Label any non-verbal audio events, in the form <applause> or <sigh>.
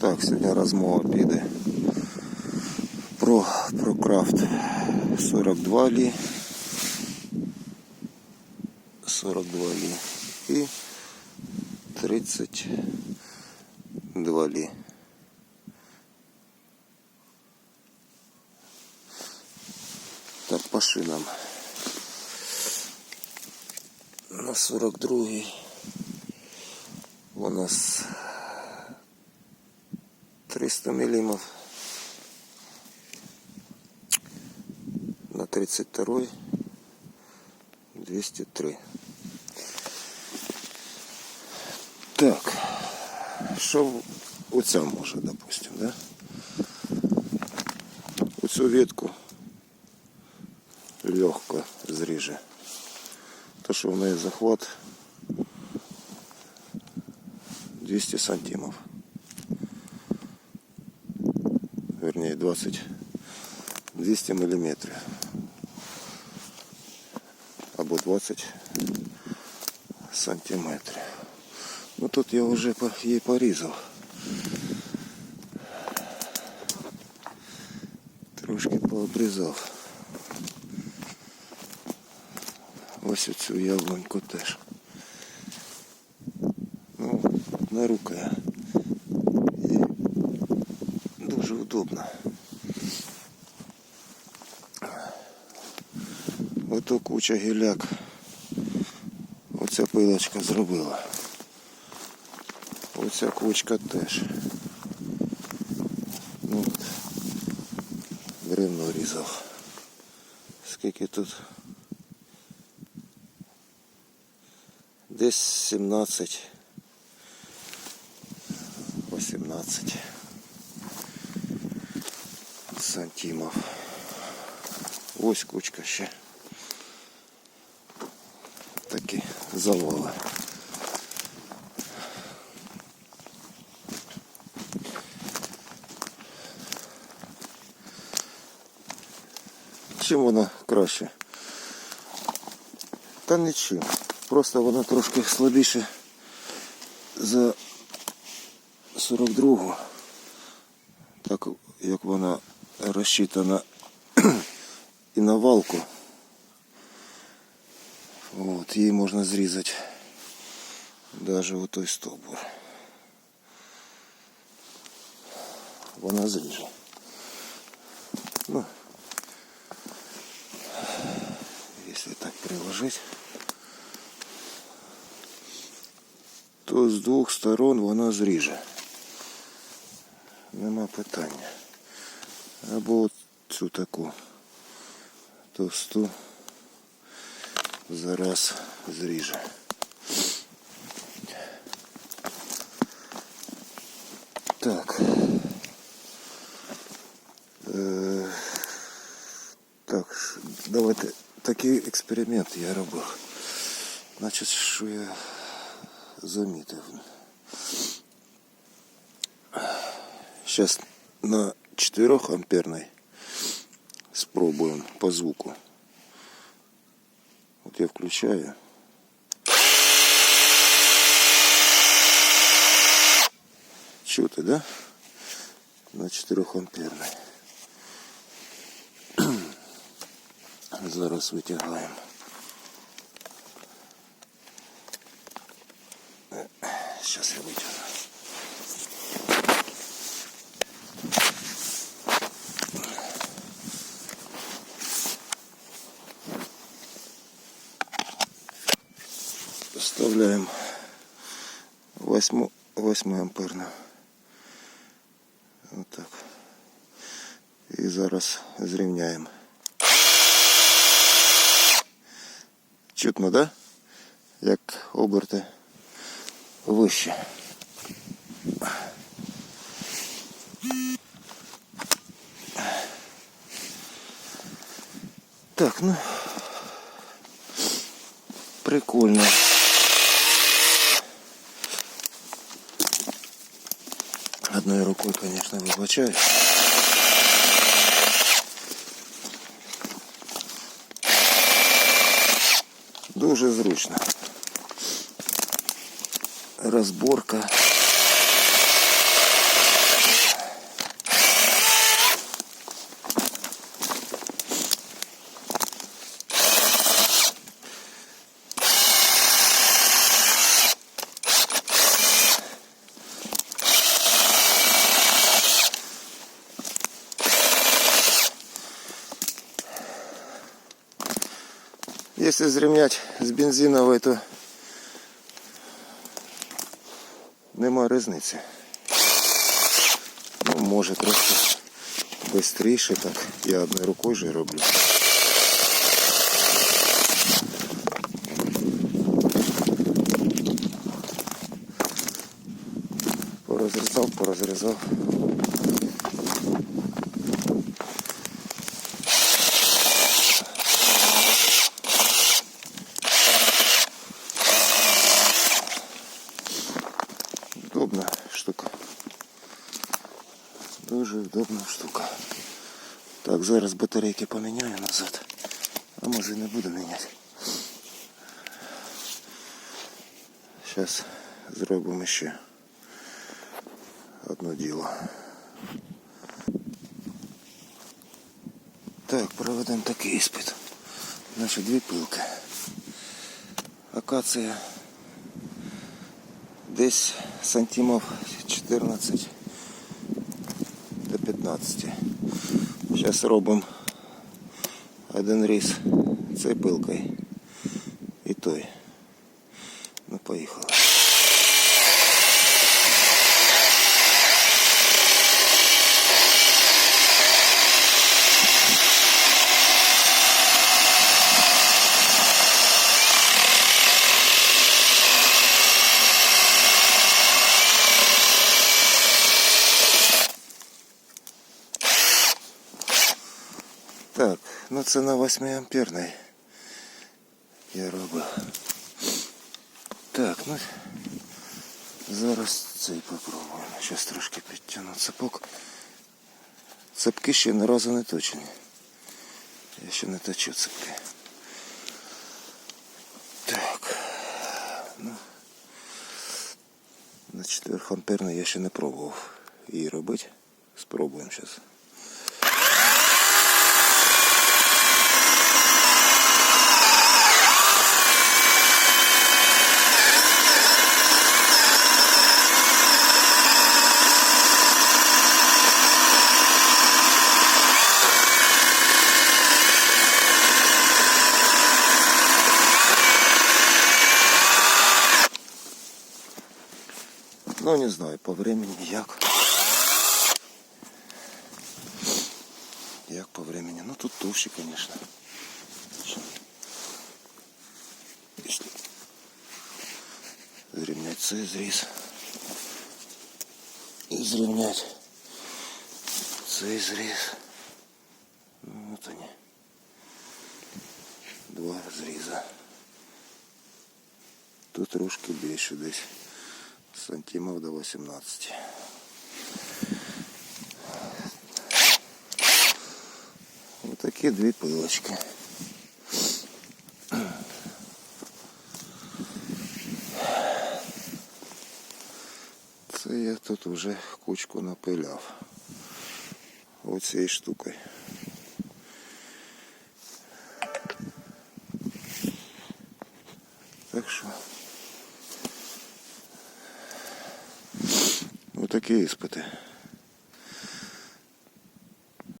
Так, сьогодні розмова піде про, про крафт 42 лі. 42 лі і 32 лі. Так, по шинам. На 42 у нас 300 миллимов на 32 203 так. Що оця може допустим да? Оцю ветку легко зріже то що в неї захват 200 сантимов вернее 20 200 миллиметров або 20 сантиметрів. Ну тут я вже по- її порізав. Трошки пообрізав. Ось оцю яблуньку теж. Ну, на рука. І дуже удобно. Ото куча гіляк. Оця пилочка зробила. Оця кучка теж. Ну, от, бревно різав. Скільки тут? Десь 17. 18 сантимов. Ось кучка ще. Завали. Чим вона краще? Та нічим. Просто вона трошки слабіше за 42-гу. Так як вона розчитана <clears throat> і на валку. От, її можна зрізати навіть у той стовбур. Вона зріже. Ну, якщо так приложить, то з двох сторон вона зріже. Нема питання. Або от цю таку товсту зараз зріже. Так. Е, так, давайте такий експеримент я робив. Значить, що я замітив. Сейчас на 4 амперной спробуем по звуку. Вот я включаю. Чути, да? На 4 амперной. <clears throat> Зараз витягаємо. Сейчас я витягну. Вставляем 8, 8 амперную. Вот так. І зараз зрівняємо. Чутно, да? Як оберти вище. Так, ну прикольно. Одной рукой, конечно, вибачаю. Дуже зручно. Розборка. Если зрівняти з бензиновою, то нема різниці. Ну, може трошки швидше так. Я одною рукою же роблю. Порозрізав, порозрізав. Удобна штука. Дуже удобна штука. Так, зараз батарейки поміняю назад. А може і не буду міняти. Зараз зробимо ще одне діло. Так, проведемо такий іспит. Значить, дві пилки. Акація десь сантимов 14 до 15. Зараз робимо один різ цією пилкою і той. Ну, поїхали. Так, ну це на 8 амперний я робив. Так, ну зараз цей попробуємо. Зараз трошки підтягну цепок. Цепки ще ні разу не точені. Я ще не точу цепки. Так. Ну, на 4 амперний я ще не пробував її робити. Спробуємо зараз. Ну, не знаю, по времени як. Як по времени. Ну, тут товще, конечно. Если зрівнять цей зріз. І зрівнять цей зріз. Ну, от вони. Два зріза. Тут трошки більше десь. сантимов до 18. Вот такие две пылочки. Я тут вже кучку напиляв. Оцією штукою. Так що Отакі іспити.